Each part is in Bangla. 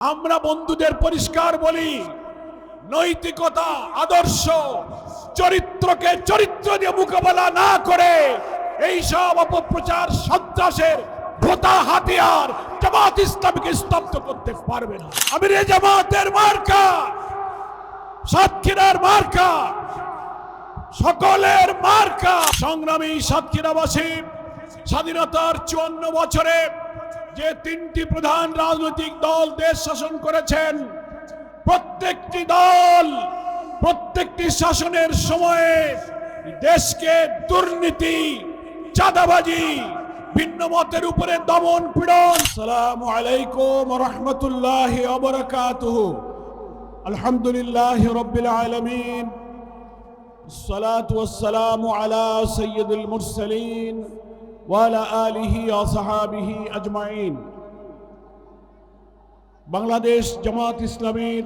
আমরা বন্ধুদের পরিষ্কার বলি, নৈতিকতা, আদর্শ, চরিত্রকে চরিত্র দিয়ে মোকাবেলা না করে এই সব অপপ্রচার সন্ত্রাসের ভোতা হাতিয়ার জামাত ইসলামকে স্তব্ধ করতে পারবে না। আমি রে জামাতের মার্কা, সাতক্ষীরার মার্কা, সকলের মার্কা। সংগ্রামী সাতক্ষীরাবাসী, স্বাধীনতার চুয়ান্ন বছরে যে তিনটি প্রধান রাজনৈতিক দল দেশ শাসন করেছেন প্রত্যেকটি দল প্রত্যেকটি শাসনের সময়ে দেশকে দুর্নীতি চাঁদাবাজি ভিন্ন মতের উপরে দমন পীড়ন সালাম আলাইকুম রহমতুল্লাহ অবরাকাতুহ আলহামদুলিল্লাহ রব্বিল আলমিন الصلاة والسلام على سيد المرسلين ওয়ালা আলিহি অসাহাবিহি আজমাইন বাংলাদেশ জামাত ইসলামের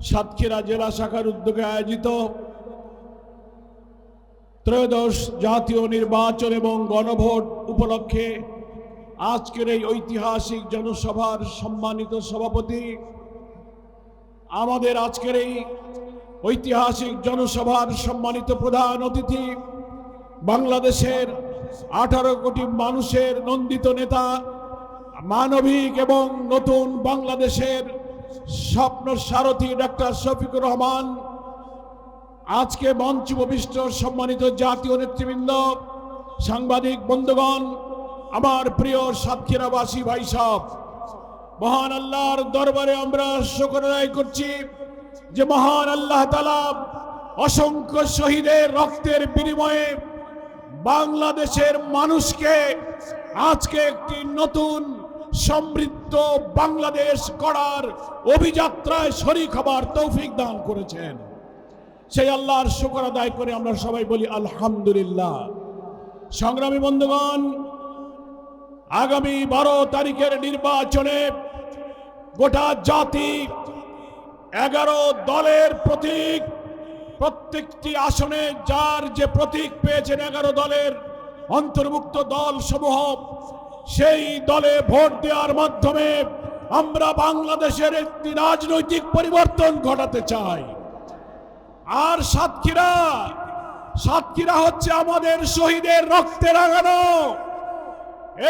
সাতক্ষীরা জেলা শাখার উদ্যোগে আয়োজিত ত্রয়োদশ জাতীয় নির্বাচন এবং গণভোট উপলক্ষে আজকের এই ঐতিহাসিক জনসভার সম্মানিত সভাপতি, আমাদের আজকের এই ঐতিহাসিক জনসভার সম্মানিত প্রধান অতিথি বাংলাদেশের আঠারো কোটি মানুষের নন্দিত নেতা, মানবিক এবং নতুন বাংলাদেশের স্বপ্ন সারথী ডক্টর শফিকুর রহমান, আজকে মঞ্চ উপবিষ্ট সম্মানিত জাতীয় নেতৃবৃন্দ, সাংবাদিক বন্ধুগণ, আমার প্রিয় সাতক্ষীরাবাসী ভাই সব, মহান আল্লাহর দরবারে আমরা শুকর আদায় করছি যে মহান আল্লাহ তালা অসংখ্য শহীদের রক্তের বিনিময়ে বাংলাদেশের মানুষকে আজকে একটি নতুন সমৃদ্ধ বাংলাদেশ করার অভিযাত্রায় শরিক হবার তৌফিক দান করেছেন। সেই আল্লাহর শুকর আদায় করে আমরা সবাই বলি আলহামদুলিল্লাহ। সংগ্রামী বন্ধুগণ, আগামী বারো তারিখের নির্বাচনে গোটা জাতি এগারো দলের প্রতীক প্রত্যেকটি আসনে যার যে প্রতীক পেয়েছেন এগারো দলের অন্তর্ভুক্ত দল সমূহ সেই দলে ভোট দেওয়ার মাধ্যমে আমরা বাংলাদেশের একটি রাজনৈতিক পরিবর্তন ঘটাতে চাই। আর সাতক্ষীরা সাতক্ষীরা হচ্ছে আমাদের শহীদের রক্তে রাঙানো।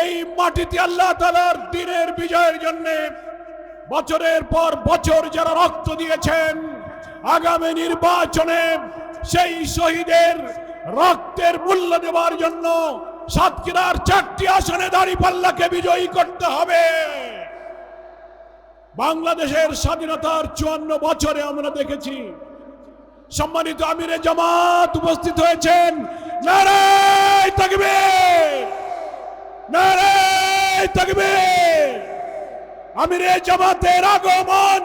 এই মাটিতে আল্লাহ তালার দিনের বিজয়ের জন্য বছরের পর বছর যারা রক্ত দিয়েছেন আগামী নির্বাচনে সেই শহীদের রক্তের মূল্য দেওয়ার জন্য সাতক্ষীরার চারটি আসনে দাঁড়িপাল্লাকে বিজয়ী করতে হবে। বাংলাদেশের স্বাধীনতার চুয়ান্ন বছরে আমরা দেখেছি, সম্মানিত আমিরে জামাত উপস্থিত হয়েছেন থাকবে থাকবে আমিরে জামাতের আগমন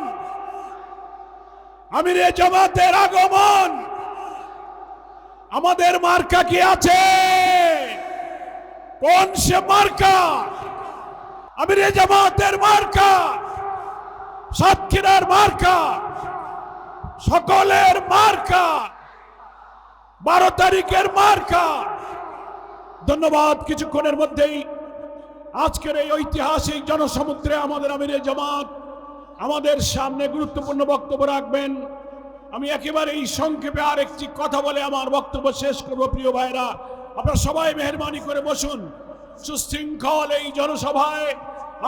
আমিরে জামাতের আগমন। আমাদের মার্কা কি আছে? কোন সে মার্কা? আমিরে জামাতের মার্কা? সাতক্ষীরার মার্কা? সকলের মার্কা? বারো তারিখের মার্কা? ধন্যবাদ কিছুক্ষণের মধ্যেই। আজকের এই ঐতিহাসিক জনসমুদ্রে আমাদের আমিরে জামাত আমাদের সামনে গুরুত্বপূর্ণ বক্তব্য রাখবেন। আমি একেবারে এই সংক্ষেপে আর একটি কথা বলে আমার বক্তব্য শেষ করব, প্রিয় ভাইরা আপনারা সবাই মেহরবানি করে বসুন। সুশৃঙ্খল এই জনসভায়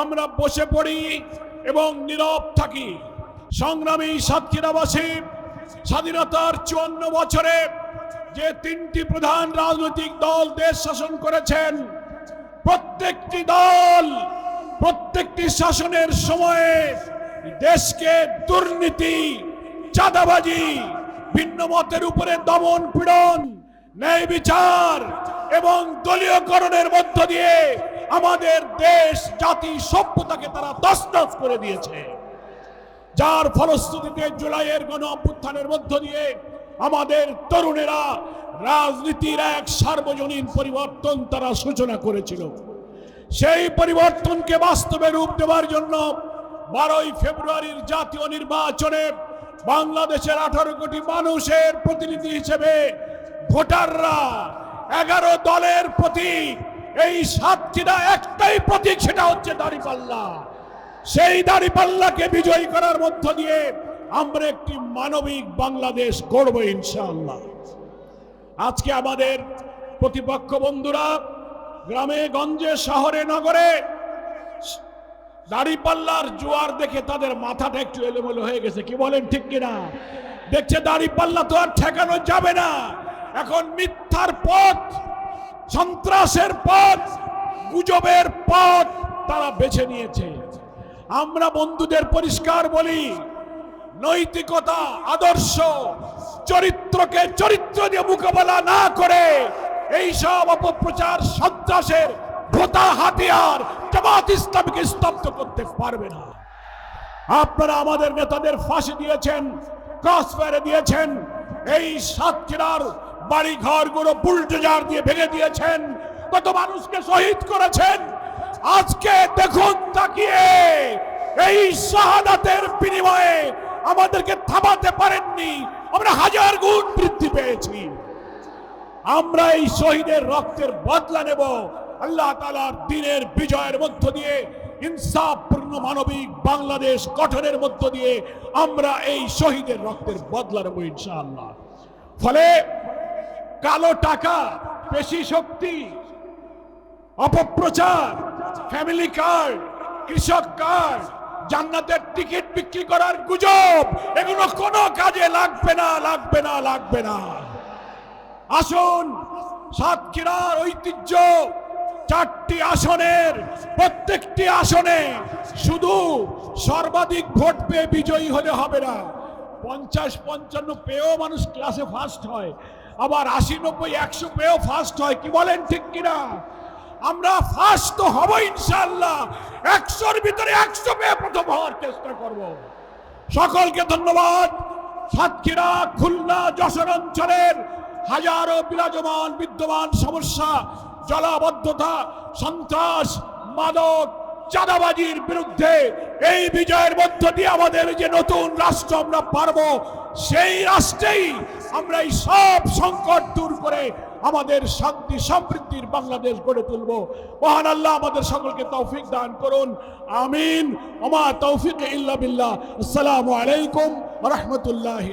আমরা বসে পড়ি এবং নীরব থাকি। সংগ্রামী সাতক্ষীরাবাসী, স্বাধীনতার চুয়ান্ন বছরে যে তিনটি প্রধান রাজনৈতিক দল দেশ শাসন করেছেন, প্রত্যেকটি দল প্রত্যেকটি শাসনের সময়ে দেশকে দুর্নীতি, চাঁদাবাজি, ভিন্ন মতের উপরে দমন পীড়ন, ন্যায় বিচার এবং দলীয়করণের মধ্য দিয়ে আমাদের দেশ, জাতি সভ্যতাকে তারা তসনস করে দিয়েছে। যার ফলশ্রুতিতে জুলাইয়ের গণ অভ্যুত্থানের মধ্য দিয়ে আমাদের তরুণেরা রাজনীতির এক সার্বজনীন পরিবর্তন তারা সূচনা করেছিল। সেই পরিবর্তনকে বাস্তবে রূপ দেওয়ার জন্য বারোই ফেব্রুয়ারির জাতীয় নির্বাচনে বাংলাদেশের আঠারো কোটি মানুষের প্রতিনিধি হিসেবে ভোটাররা এগারো দলের প্রতীক এই সাতক্ষীরা একটাই প্রতীক সেটা হচ্ছে দাঁড়িপাল্লা। সেই দাড়িপাল্লাকে বিজয়ী করার মধ্য দিয়ে আমরা একটি মানবিক বাংলাদেশ গড়ব ইনশাআল্লাহ। আজকে আমাদের প্রতিপক্ষ বন্ধুরা গ্রামে, গঞ্জে, শহরে, নগরে দাড়িপাল্লার জোয়ার দেখে তাদের মাথাটা একটু এলোমেলো হয়ে গেছে। কি বলেন ঠিক কিনা? দেখছে দাড়িপাল্লা তো আর ঠেকানো যাবে না। এখন মিথ্যার পথ, সন্ত্রাসের পথ, গুজবের পথ তারা বেছে নিয়েছে। আমরা বন্ধুদের পরিষ্কার বলি, নৈতিকতা, আদর্শ, চরিত্রকে চরিত্র দিয়ে মোকাবেলা না করে এই সব অপপ্রচার, সন্ত্রাসের ভোতা হাতিয়ার জামাত ইসলামকে স্তব্ধ করতে পারবে না। আপনারা আমাদের নেতাদের ফাঁসি দিয়েছেন, ক্রস ফায়ারে দিয়েছেন, এই সাতক্ষীরার বাড়ি ঘরগুলো বুলডোজার দিয়ে ভেঙে দিয়েছেন, কত মানুষকে শহীদ করেছেন। আজকে দেখুন তাকিয়ে এই শাহাদাতের বিনিময়ে আমাদেরকে থামাতে পারেননি, আমরা হাজার গুণ বৃদ্ধি পেয়েছি। আমরা এই শহীদের রক্তের বদলা নেব আল্লাহ তালার দিনের বিজয়ের মধ্য দিয়ে, ইনসাফপূর্ণ মানবিক বাংলাদেশ গঠনের মধ্য দিয়ে আমরা এই শহীদের রক্তের বদলা নেব ইনশাআল্লাহ। ফলে কালো টাকা পেশি শক্তি, অপপ্রচার, ফ্যামিলি কার্ড, কৃষক কার্ড, জান্নাতের টিকিট বিক্রি করার গুজব, এগুলো কোনো কাজে লাগবে না লাগবে না লাগবে না। আসুন, সাতক্ষীরার ঐতিহ্য চারটি আসনের, প্রত্যেকটি আসনে শুধু সর্বাধিক ভোট পেয়ে বিজয়ী হলে হবে না। পঞ্চাশ, পঞ্চান্ন পেয়েও মানুষ ক্লাসে ফার্স্ট হয়। আবার আশি, নব্বই, একশো পেয়েও ফার্স্ট হয়। কি বলেন ঠিক কিনা আমরা ফার্স্ট তো হব ইনশাল্লাহ একশোর ভিতরে একশো পেয়ে প্রথম হওয়ার চেষ্টা করব। সকলকে ধন্যবাদ। সাতক্ষীরা, খুলনা, যশোর অঞ্চলের হাজারো বিরাজমান, বিদ্যমান সমস্যা জলাবদ্ধতা, সন্ত্রাস, মাদক, চাঁদাবাজির বিরুদ্ধে এই বিজয়ের মধ্য দিয়ে আমাদের যে নতুন রাষ্ট্র আমরা পারব, সেই রাষ্ট্রেই আমরা এই সব সংকট দূর করে আমাদের শান্তি, সমৃদ্ধির বাংলাদেশ গড়ে তুলব। মহান আল্লাহ আমাদের সকলকে তৌফিক দান করুন। আমিন। ওমা তৌফিক ইল্লা বিল্লাহ। আসসালামু আলাইকুম রহমতুল্লাহ